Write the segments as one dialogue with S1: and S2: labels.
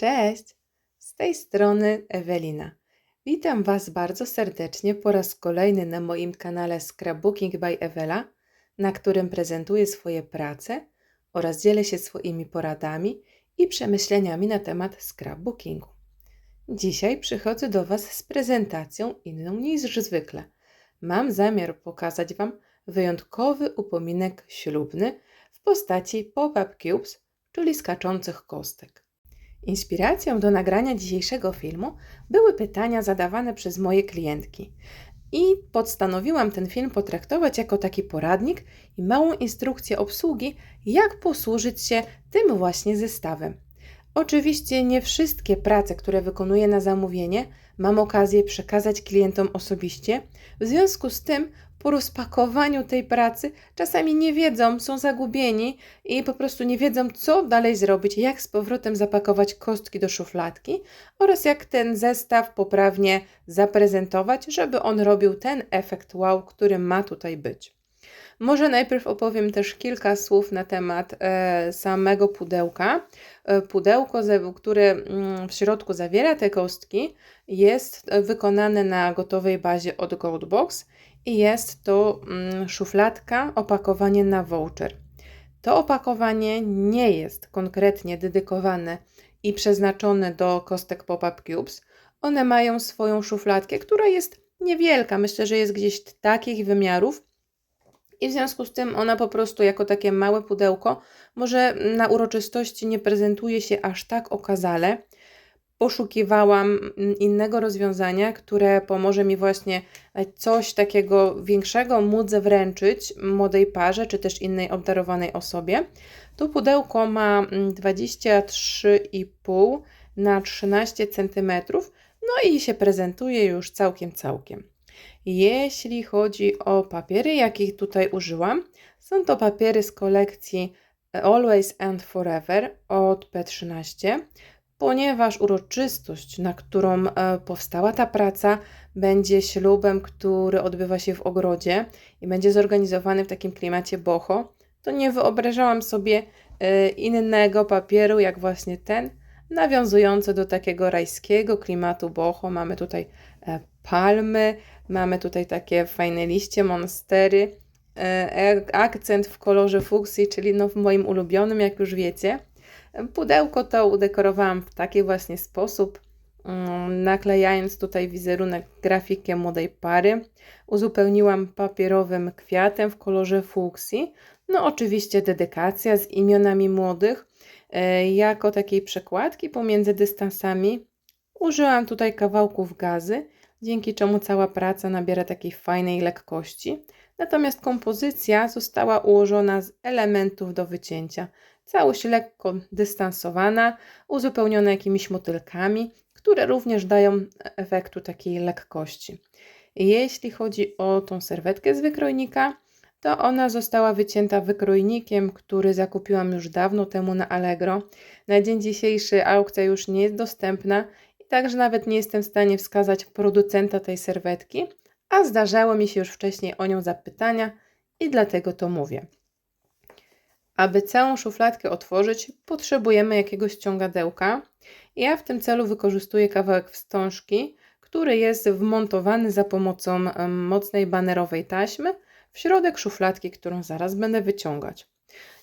S1: Cześć! Z tej strony Ewelina. Witam Was bardzo serdecznie po raz kolejny na moim kanale Scrapbooking by Ewela, na którym prezentuję swoje prace oraz dzielę się swoimi poradami i przemyśleniami na temat scrapbookingu. Dzisiaj przychodzę do Was z prezentacją inną niż zwykle. Mam zamiar pokazać Wam wyjątkowy upominek ślubny w postaci pop-up cubes, czyli skaczących kostek. Inspiracją do nagrania dzisiejszego filmu były pytania zadawane przez moje klientki. I postanowiłam ten film potraktować jako taki poradnik i małą instrukcję obsługi, jak posłużyć się tym właśnie zestawem. Oczywiście nie wszystkie prace, które wykonuję na zamówienie, mam okazję przekazać klientom osobiście. W związku z tym, po rozpakowaniu tej pracy, czasami nie wiedzą, są zagubieni i po prostu nie wiedzą, co dalej zrobić, jak z powrotem zapakować kostki do szufladki oraz jak ten zestaw poprawnie zaprezentować, żeby on robił ten efekt wow, który ma tutaj być. Może najpierw opowiem też kilka słów na temat e, samego pudełka. E, pudełko, które mm, w środku zawiera te kostki, jest wykonane na gotowej bazie od Goldbox i jest to mm, szufladka, opakowanie na voucher. To opakowanie nie jest konkretnie dedykowane i przeznaczone do kostek pop-up cubes. One mają swoją szufladkę, która jest niewielka. Myślę, że jest gdzieś takich wymiarów, i w związku z tym ona po prostu jako takie małe pudełko może na uroczystości nie prezentuje się aż tak okazale. Poszukiwałam mm, innego rozwiązania, które pomoże mi właśnie coś takiego większego móc wręczyć młodej parze czy też innej obdarowanej osobie. To pudełko ma 23,5 mm, na 13 cm, no i się prezentuje już całkiem, całkiem. Jeśli chodzi o papiery, jakich tutaj użyłam, są to papiery z kolekcji Always and Forever od P13, ponieważ uroczystość, na którą e, powstała ta praca, będzie ślubem, który odbywa się w ogrodzie i będzie zorganizowany w takim klimacie boho, to nie wyobrażałam sobie e, innego papieru jak właśnie ten, nawiązujący do takiego rajskiego klimatu boho. Mamy tutaj e, palmy, Mamy tutaj takie fajne liście, monstery. Akcent w kolorze fuksji, czyli no w moim ulubionym, jak już wiecie. Pudełko to udekorowałam w taki właśnie sposób, mm, naklejając tutaj wizerunek grafikiem młodej pary. Uzupełniłam papierowym kwiatem w kolorze fuksji. No oczywiście dedykacja z imionami młodych. E, jako takiej przekładki pomiędzy dystansami użyłam tutaj kawałków gazy dzięki czemu cała praca nabiera takiej fajnej lekkości. Natomiast kompozycja została ułożona z elementów do wycięcia. Całość lekko dystansowana, uzupełniona jakimiś motylkami, które również dają efektu takiej lekkości. Jeśli chodzi o tą serwetkę z wykrojnika, to ona została wycięta wykrojnikiem, który zakupiłam już dawno temu na Allegro. Na dzień dzisiejszy aukcja już nie jest dostępna także nawet nie jestem w stanie wskazać producenta tej serwetki, a zdarzało mi się już wcześniej o nią zapytania i dlatego to mówię. Aby całą szufladkę otworzyć, potrzebujemy jakiegoś ciągadełka. Ja w tym celu wykorzystuję kawałek wstążki, który jest wmontowany za pomocą mocnej banerowej taśmy w środek szufladki, którą zaraz będę wyciągać.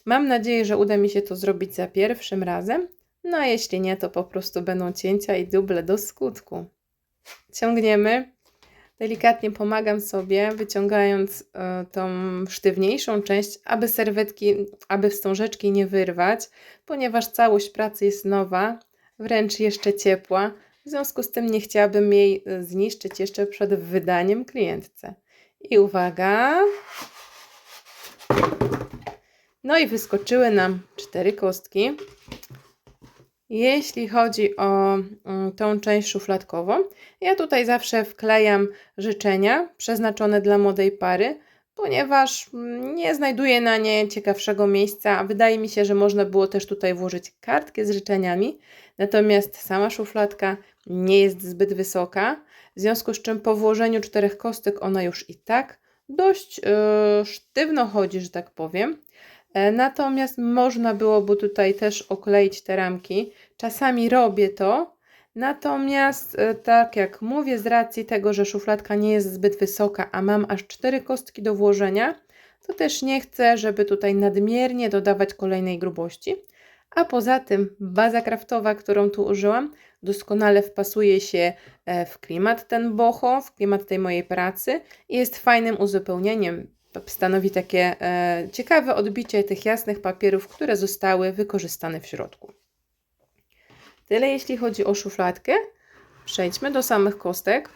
S1: Mam nadzieję, że uda mi się to zrobić za pierwszym razem, no a jeśli nie, to po prostu będą cięcia i duble do skutku. Ciągniemy. Delikatnie pomagam sobie, wyciągając y, tą sztywniejszą część, aby serwetki, aby wstążeczki nie wyrwać, ponieważ całość pracy jest nowa, wręcz jeszcze ciepła. W związku z tym nie chciałabym jej e, zniszczyć jeszcze przed wydaniem klientce. I uwaga. No i wyskoczyły nam cztery kostki. Jeśli chodzi o mm, tą część szufladkową, ja tutaj zawsze wklejam życzenia przeznaczone dla młodej pary, ponieważ mm, nie znajduję na nie ciekawszego miejsca. Wydaje mi się, że można było też tutaj włożyć kartkę z życzeniami, natomiast sama szufladka nie jest zbyt wysoka, w związku z czym po włożeniu czterech kostek ona już i tak dość yy, sztywno chodzi, że tak powiem. E, Natomiast można byłoby tutaj też okleić te ramki. Czasami robię to, natomiast e, tak jak mówię, z racji tego, że szufladka nie jest zbyt wysoka, a mam aż cztery kostki do włożenia, to też nie chcę, żeby tutaj nadmiernie dodawać kolejnej grubości. A poza tym baza kraftowa, którą tu użyłam, doskonale wpasuje się e, w klimat ten boho, w klimat tej mojej pracy i jest fajnym uzupełnieniem. Stanowi takie e, ciekawe odbicie tych jasnych papierów, które zostały wykorzystane w środku. Tyle jeśli chodzi o szufladkę. Przejdźmy do samych kostek.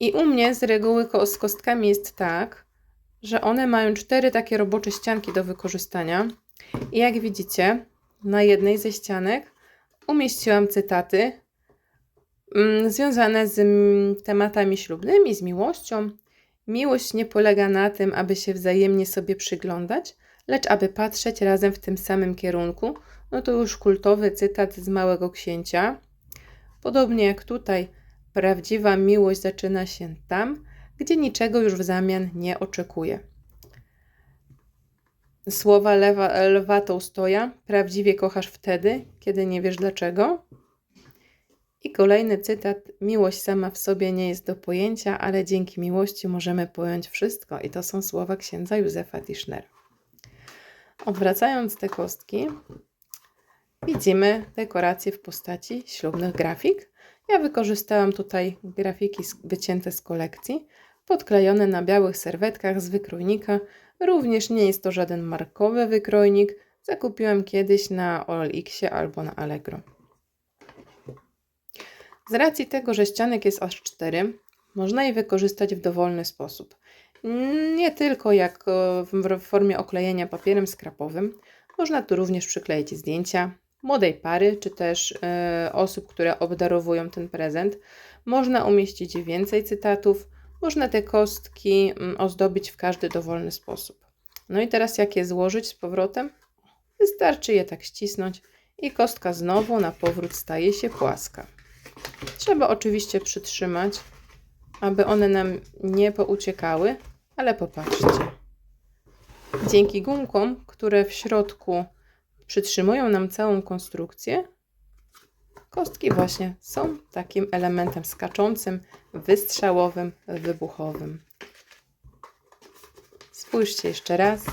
S1: I u mnie z reguły z kostkami jest tak, że one mają cztery takie robocze ścianki do wykorzystania. I jak widzicie, na jednej ze ścianek umieściłam cytaty mm, związane z mm, tematami ślubnymi, z miłością. Miłość nie polega na tym, aby się wzajemnie sobie przyglądać, lecz aby patrzeć razem w tym samym kierunku. No to już kultowy cytat z Małego Księcia. Podobnie jak tutaj, prawdziwa miłość zaczyna się tam, gdzie niczego już w zamian nie oczekuje. Słowa Lewa, Lwa Tołstoja. Prawdziwie kochasz wtedy, kiedy nie wiesz dlaczego. I kolejny cytat. Miłość sama w sobie nie jest do pojęcia, ale dzięki miłości możemy pojąć wszystko. I to są słowa księdza Józefa Tischnera. Odwracając te kostki, widzimy dekoracje w postaci ślubnych grafik. Ja wykorzystałam tutaj grafiki wycięte z kolekcji, podklejone na białych serwetkach z wykrojnika. Również nie jest to żaden markowy wykrojnik. Zakupiłam kiedyś na OLX-ie albo na Allegro. Z racji tego, że ścianek jest aż 4, można je wykorzystać w dowolny sposób. Nie tylko jak e, w formie oklejenia papierem skrapowym, można tu również przykleić zdjęcia młodej pary, czy też e, osób, które obdarowują ten prezent. Można umieścić więcej cytatów, można te kostki mm, ozdobić w każdy dowolny sposób. No i teraz jak je złożyć z powrotem? Wystarczy je tak ścisnąć i kostka znowu na powrót staje się płaska. Trzeba oczywiście przytrzymać, aby one nam nie pouciekały, ale popatrzcie. Dzięki gumkom, które w środku przytrzymują nam całą konstrukcję, kostki właśnie są takim elementem skaczącym, wystrzałowym, wybuchowym. Spójrzcie jeszcze raz.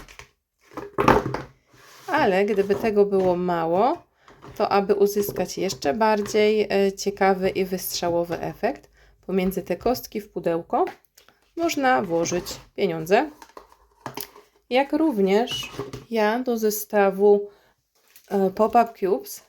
S1: Ale gdyby tego było mało, to aby uzyskać jeszcze bardziej e, ciekawy i wystrzałowy efekt, pomiędzy te kostki w pudełko można włożyć pieniądze. Jak również ja do zestawu e, Pop-Up Cubes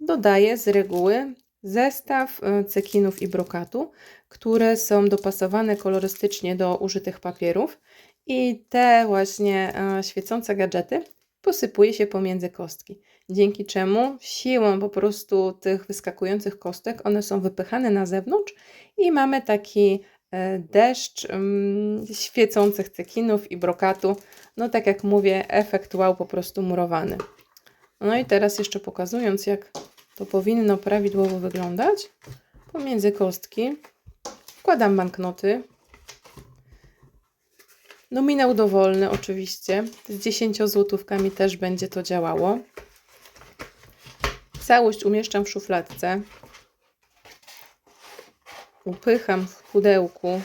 S1: dodaję z reguły zestaw e, cekinów i brokatu, które są dopasowane kolorystycznie do użytych papierów i te właśnie świecące gadżety posypuje się pomiędzy kostki. Dzięki czemu siłą po prostu tych wyskakujących kostek one są wypychane na zewnątrz i mamy taki e, deszcz mm, świecących cekinów i brokatu. No tak jak mówię, efekt wow po prostu murowany. No i teraz jeszcze pokazując jak to powinno prawidłowo wyglądać, pomiędzy kostki wkładam banknoty. Nominał dowolny oczywiście. Z 10 złotówkami też będzie to działało. Całość umieszczam w szufladce. Upycham w pudełku,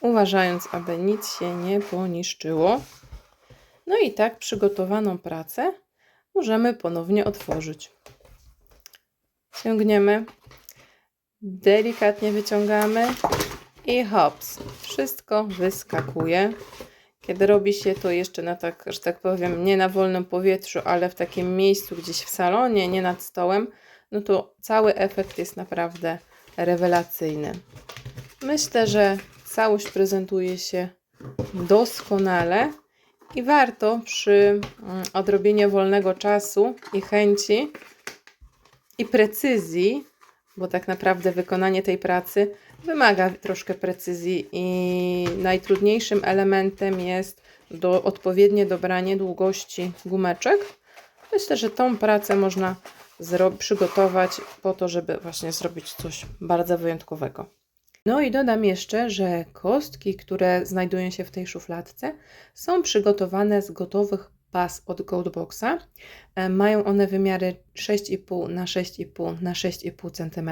S1: uważając, aby nic się nie poniszczyło. No i tak przygotowaną pracę możemy ponownie otworzyć. Ciągniemy, delikatnie wyciągamy i hops, wszystko wyskakuje. Kiedy robi się to jeszcze na tak, że tak powiem, nie na wolnym powietrzu, ale w takim miejscu gdzieś w salonie, nie nad stołem, no to cały efekt jest naprawdę rewelacyjny. Myślę, że całość prezentuje się doskonale i warto przy mm, odrobieniu wolnego czasu i chęci i precyzji, bo tak naprawdę wykonanie tej pracy wymaga troszkę precyzji i najtrudniejszym elementem jest do, odpowiednie dobranie długości gumeczek. Myślę, że tą pracę można przygotować po to, żeby właśnie zrobić coś bardzo wyjątkowego. No i dodam jeszcze, że kostki, które znajdują się w tej szufladce, są przygotowane z gotowych baz od Goldboxa. E, Mają one wymiary 6,5 na 6,5 na 6,5 cm.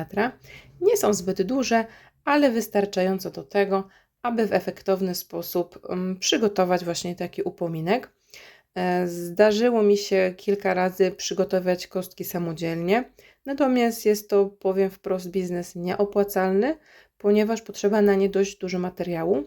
S1: Nie są zbyt duże, ale wystarczająco do tego, aby w efektowny sposób mm, przygotować właśnie taki upominek. E, Zdarzyło mi się kilka razy przygotować kostki samodzielnie, natomiast jest to, powiem wprost, biznes nieopłacalny, ponieważ potrzeba na nie dość dużo materiału.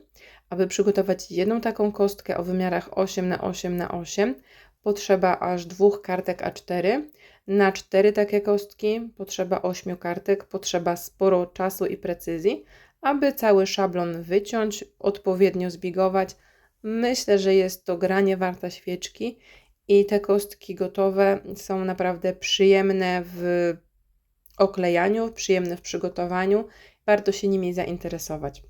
S1: Aby przygotować jedną taką kostkę o wymiarach 8 na 8 na 8 potrzeba aż dwóch kartek A4. Na cztery takie kostki potrzeba 8 kartek, potrzeba sporo czasu i precyzji, aby cały szablon wyciąć, odpowiednio zbigować. Myślę, że jest to granie warta świeczki i te kostki gotowe są naprawdę przyjemne w oklejaniu, przyjemne w przygotowaniu. Warto się nimi zainteresować.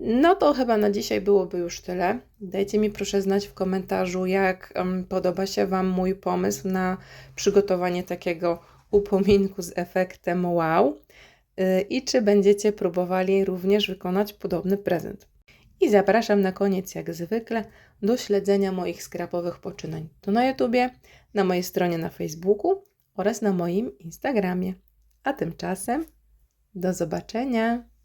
S1: No to chyba na dzisiaj byłoby już tyle. Dajcie mi proszę znać w komentarzu, jak podoba się Wam mój pomysł na przygotowanie takiego upominku z efektem wow y, i czy będziecie próbowali również wykonać podobny prezent. I zapraszam na koniec, jak zwykle, do śledzenia moich skrapowych poczynań. To na YouTubie, na mojej stronie na Facebooku oraz na moim Instagramie. A tymczasem do zobaczenia!